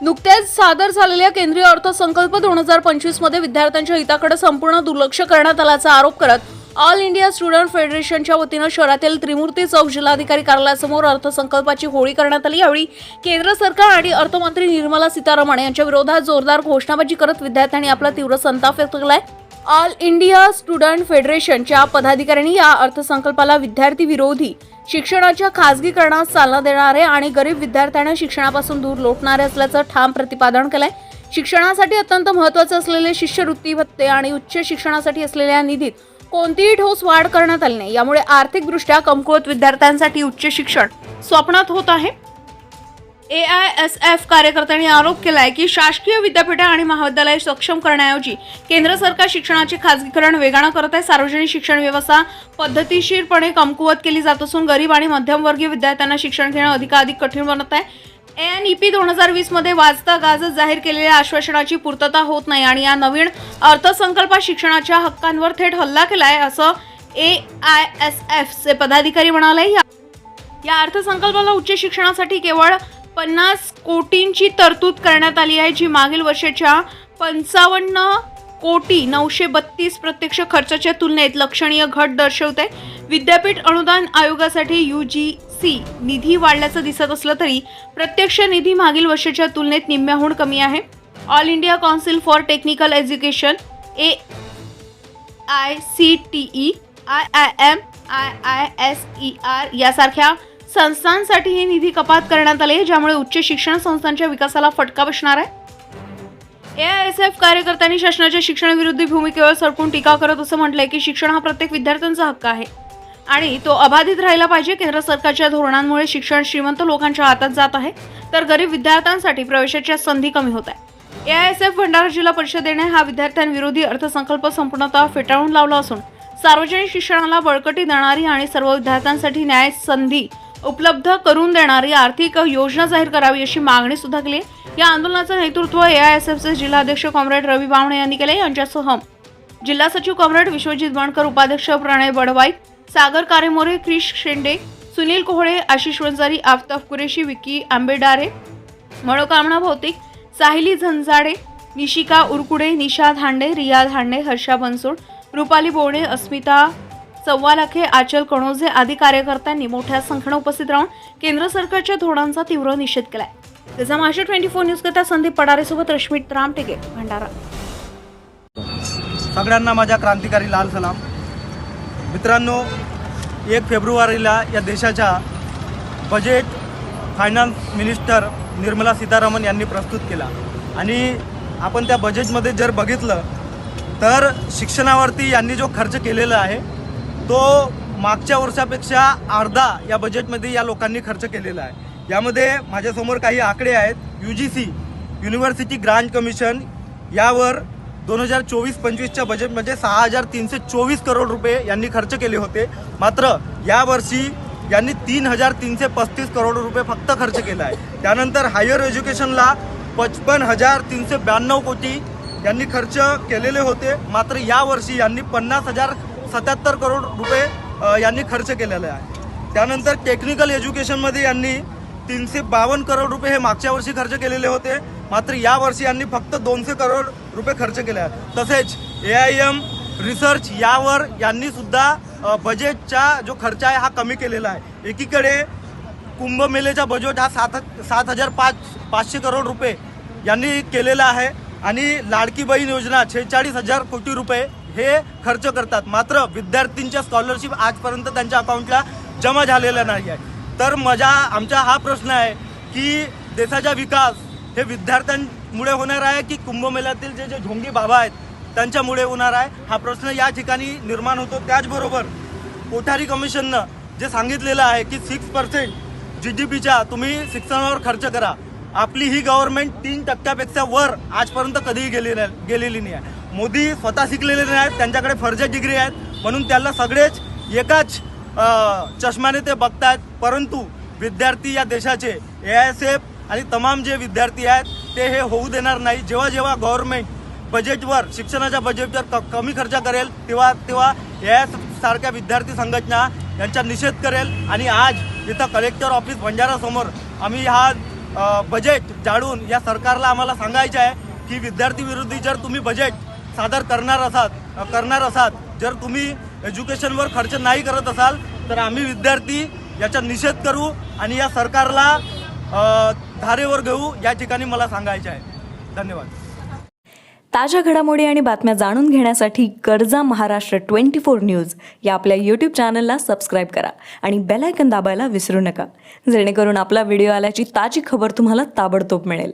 नुकत्याच सादर झालेल्या केंद्रीय अर्थसंकल्प दोन हजार पंचवीसमध्ये विद्यार्थ्यांच्या हिताकडे संपूर्ण दुर्लक्ष करण्यात आल्याचा आरोप करत ऑल इंडिया स्टुडंट फेडरेशनच्या वतीनं शहरातील त्रिमूर्ती चौक जिल्हाधिकारी कार्यालयासमोर अर्थसंकल्पाची होळी करण्यात आली. यावेळी केंद्र सरकार आणि अर्थमंत्री निर्मला सीतारामन यांच्या विरोधात जोरदार घोषणाबाजी करत विद्यार्थ्यांनी आपला तीव्र संताप व्यक्त केलाय. ऑल इंडिया स्टुडंट फेडरेशनच्या पदाधिकाऱ्यांनी या अर्थसंकल्पाला विद्यार्थी विरोधी शिक्षणाच्या खासगीकरणास चालना देणारे आणि गरीब विद्यार्थ्यांना शिक्षणापासून दूर लोटणारे असल्याचं ठाम प्रतिपादन केलंय. शिक्षणासाठी अत्यंत महत्त्वाचं असलेले शिष्यवृत्ती भत्ते आणि उच्च शिक्षणासाठी असलेल्या निधीत कोणतीही ठोस वाढ करण्यात आली नाही. यामुळे आर्थिकदृष्ट्या कमकुवत विद्यार्थ्यांसाठी उच्च शिक्षण स्वप्नात होत आहे. ए आय एस एफ कार्यकर्त्यांनी आरोप केलाय की शासकीय विद्यापीठे आणि महाविद्यालये सक्षम करण्याऐवजी केंद्र सरकार शिक्षणाचे खाजगीकरण वेगानं करत आहे. सार्वजनिक शिक्षण व्यवस्था पद्धतीशीरपणे कमकुवत केली जात असून गरीब आणि मध्यमवर्गीय विद्यार्थ्यांना शिक्षण घेणं अधिकाधिक कठीण बनत आहे. एन ई पी दोन हजार वीसमध्ये वाजता गाजत जाहीर केलेल्या आश्वासनाची पूर्तता होत नाही आणि या नवीन अर्थसंकल्पात शिक्षणाच्या हक्कांवर थेट हल्ला केला आहे असं ए आय एस एफचे पदाधिकारी म्हणाले. या या अर्थसंकल्पाला उच्च शिक्षणासाठी केवळ पन्नास कोटींची तरतूद करण्यात आली आहे जी मागील वर्षाच्या पंचावन्न कोटी नऊशे बत्तीस प्रत्यक्ष खर्चाच्या तुलनेत लक्षणीय घट दर्शवते. विद्यापीठ अनुदान आयोगासाठी यू जी सी निधी वाढल्याचं दिसत असलं तरी प्रत्यक्ष निधी मागील वर्षाच्या तुलनेत निम्म्याहून कमी आहे. All India council for technical education A I C T E I I M I I S E R यासारख्या संस्थांसाठी हे निधी कपात करण्यात आले ज्यामुळे उच्च शिक्षण संस्थांच्या विकासाला फटका बसणार आहे. ए आय एस एफ कार्यकर्त्यांनी शासनाच्या शिक्षणाविरुद्ध भूमिकेवर सरकून टीका करत असं म्हटलंय की शिक्षण हा प्रत्येक विद्यार्थ्यांचा हक्क आहे. आणि तो अबाधित राहिला पाहिजे केंद्र सरकारच्या धोरणांमुळे शिक्षण श्रीमंत लोकांच्या हातात जात आहे तर गरीब विद्यार्थ्यांसाठी प्रवेशाच्या संधी कमी होत आहे. A I S F Bhandara जिल्हा परिषदेने हा विद्यार्थ्यांविरोधी अर्थसंकल्प संपूर्णतः फेटाळून लावला असून सार्वजनिक शिक्षणाला बळकटी देणारी आणि सर्व विद्यार्थ्यांसाठी न्याय संधी उपलब्ध करून देणारी आर्थिक योजना जाहीर करावी अशी मागणी सुद्धा केली. या आंदोलनाचं नेतृत्व ए आय एस जिल्हाध्यक्ष कॉम्रेड रवी बावणे यांनी केले. यांच्यासह जिल्हा सचिव कॉम्रेड विश्वजित बणकर उपाध्यक्ष प्रणय बडवाई सागर कारेमोरे क्रिश शेंडे सुनील कोहळे आशिष वंजारी आफताफ कुरेशी विकी आंबेडारे मनोकामना भौतिक साहिली झंझाडे निशिका उरकुडे निशा धांडे रिया धांडे हर्षा बनसोड रुपाली बोणे अस्मिता चव्वालाखे आचल कणोजे आदी कार्यकर्त्यांनी मोठ्या संख्येनं उपस्थित राहून केंद्र सरकारच्या धोरणांचा तीव्र निषेध केलाय. त्याचा महाराष्ट्र ट्वेंटी फोर न्यूज करता संदीप पडारेसोबत रश्मी रामटेके भंडारा. सगळ्यांना माझ्या क्रांतिकारी लाल सलाम. मित्रांनो एक फेब्रुवारीला या देशाच्या budget finance minister Nirmala Sitharaman यांनी प्रस्तुत केला. आणि आपण त्या बजेटमध्ये जर बघितलं तर शिक्षणावरती यांनी जो खर्च केलेला आहे तो मागच्या वर्षापेक्षा अर्धा या बजेटमध्ये या लोकांनी खर्च केलेला आहे. यामध्ये माझ्यासमोर काही आकडे आहेत. U G C university grant commission यावर दोन हजार चोवीस पंचवीसच्या बजेटमध्ये सहा हजार तीनशे चोवीस करोड रुपये यांनी खर्च केले होते. मात्र यावर्षी यांनी तीन हजार तीनशे पस्तीस करोड रुपये फक्त खर्च केला आहे. त्यानंतर हायर एज्युकेशनला पचपन हजार तीनशे ब्याण्णव कोटी यांनी खर्च केलेले होते. मात्र यावर्षी यांनी पन्नास हजार सत्याहत्तर करोड रुपये यांनी खर्च केलेले आहे. त्यानंतर टेक्निकल एज्युकेशनमध्ये यांनी तीनशे बावन्न करोड रुपये हे मागच्या वर्षी खर्च केलेले होते. मात्र यावर्षी यांनी फक्त दोनशे करोड रुपये खर्च केले आहे तसेच ए आय एम रिसर्च यावर यांनी सुद्धा बजेटचा जो खर्च आहे हा कमी केलेला आहे. एकीकडे कुंभमेलेचा बजेट हा सात सात हजार पाच पाचशे करोड रुपये यांनी केलेला आहे. आणि लाडकी बहीण योजना छेचाळीस हजार कोटी रुपये हे खर्च करतात. मात्र विद्यार्थ्यांच्या स्कॉलरशिप आजपर्यंत त्यांच्या अकाउंटला जमा झालेलं नाही आहे तर माझा आमचा हा प्रश्न आहे की देशाचा विकास हे विद्यार्थ्यांमुळे होणार आहे की कुंभमेळ्यातील जे जे झोंगी बाबा आहेत त्यांच्यामुळे होणार आहे? हा प्रश्न या ठिकाणी निर्माण होतो. त्याचबरोबर कोठारी कमिशननं जे सांगितलेलं आहे की सिक्स पर्सेंट जी डी पीच्या तुम्ही शिक्षणावर खर्च करा. आपली ही गव्हर्नमेंट तीन टक्क्यापेक्षा वर आजपर्यंत कधीही गेली गेलेली नाही. आहे मोदी स्वतः शिकलेले नाही आहेत त्यांच्याकडे फर्ज डिग्री आहेत. म्हणून त्याला सगळेच एकाच चष्म्याने ते बघतायत. परंतु विद्यार्थी या देशाचे ए आय एस एफ आणि तमाम जे विद्यार्थी आहेत ते हे होऊ देणार नाही. जेव्हा जेव्हा गव्हर्नमेंट बजेटवर शिक्षणाच्या बजेटवर क कमी खर्च करेल तेव्हा तेव्हा या सारख्या विद्यार्थी संघटना यांचा निषेध करेल. आणि आज इथं कलेक्टर ऑफिस भंडारासमोर आम्ही हा बजेट जाळून या सरकारला आम्हाला सांगायचं आहे की विद्यार्थी विरोधी जर तुम्ही बजेट सादर करणार असाल करणार असाल जर तुम्ही एज्युकेशनवर खर्च नाही करत असाल तर आम्ही विद्यार्थी याचा निषेध करू आणि या सरकारला धारेवर घेऊ या ठिकाणी मला सांगायचे आहे. धन्यवाद. ताज्या घडामोडी आणि बातम्या जाणून घेण्यासाठी कर्जा महाराष्ट्र ट्वेंटी फोर न्यूज या आपल्या यूट्यूब चॅनलला सबस्क्राईब करा आणि बेल आयकन दाबायला विसरू नका. जेणेकरून आपला व्हिडिओ आल्याची ताजी खबर तुम्हाला ताबडतोब मिळेल.